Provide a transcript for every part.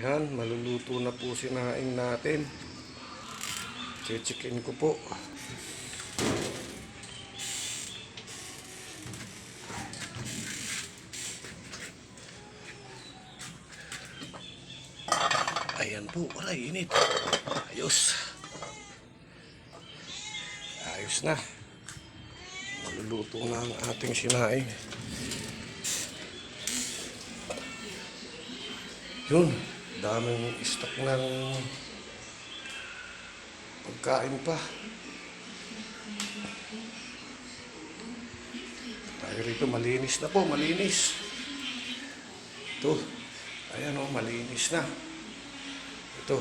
Yan, maluluto na po sinaing natin. Chichikin ko po. Ayan po, aray, init. Ayos. Ayos na. Maluluto na ang ating sinaing. Yun, daming stock ng pagkain pa. Tayo rito, malinis na po, malinis. Ito, ayan o, malinis na. Ito,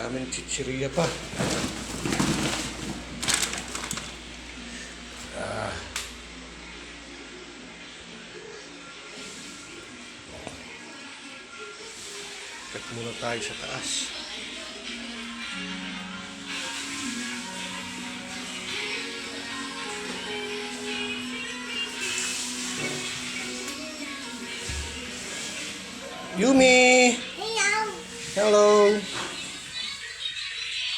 daming chichirya pa. Check muna tayo sa taas. Yumi! Hello. Hello!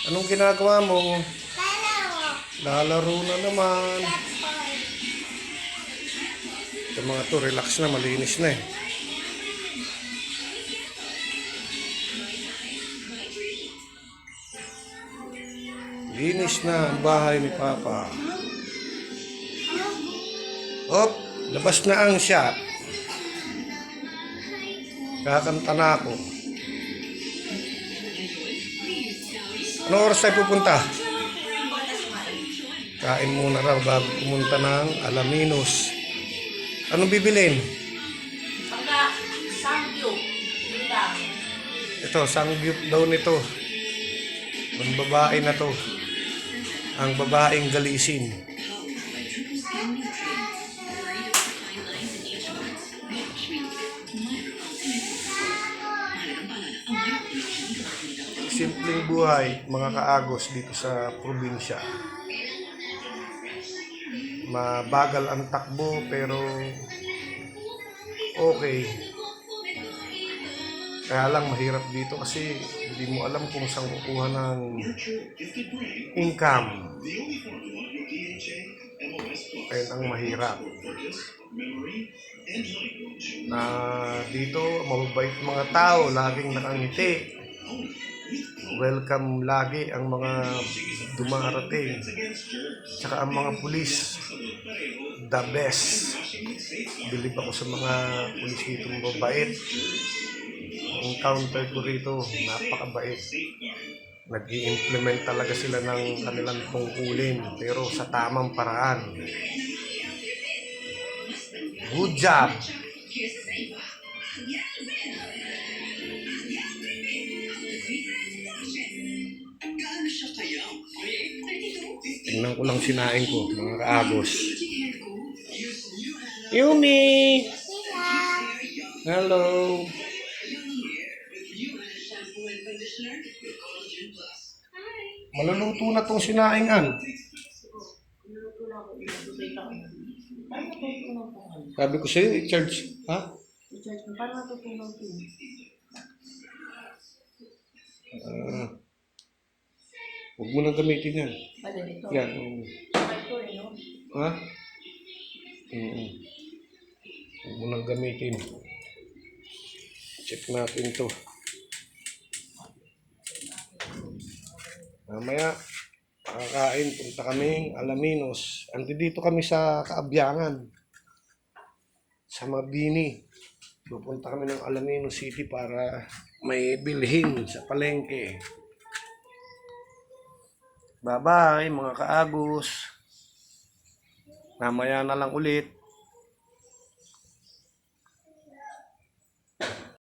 Anong ginagawa mo? Lalaro na naman. Yung mga to, relax na, malinis na eh. Linis na ang bahay ni Papa. Op, labas na ang shot. Kakanta na ako. Ano oras tayo pupunta? Kain muna raw bago pumunta ng Alaminos. Anong bibilin? Pagka lang. Ito, sangyup daw nito. Ang babae na to. Ang babaeng galisin. Simpleng buhay, mga kaagos dito sa probinsya. Mabagal ang takbo pero okay. Kaya lang mahirap dito kasi hindi mo alam kung saan kukuha ng income. Kaya ang mahirap. Na dito, mababait mga tao, laging nakangiti. Welcome lagi ang mga dumarating. Tsaka ang mga pulis, the best. Bilib ako sa mga pulis dito mababait. Ang counter ko rito, napakabait. nag implement talaga sila ng kanilang tungkulin, pero sa tamang paraan. Good job! Tingnan ko lang sinain ko, mga kaagos. Yumi! Hello! Maluluto na tong sinaingan. Niluto na ako, ilagay ka ako. Paano matutunan ko ano? Sabi ko sa'yo, i-charge. Ha? I-charge mo, paano matutunan ko? Ah. huwag mo nang gamitin yan. Ano nito? Yan. eh, no? Ha? Oo. Huwag mo nang gamitin. Check natin to. Mamaya, kakain, punta kaming Alaminos. Andi dito kami sa Kaabyangan. Sa Mabini. Pupunta kami ng Alaminos City para may bilhin sa palengke. Bye-bye mga kaagos. Mamaya na lang ulit.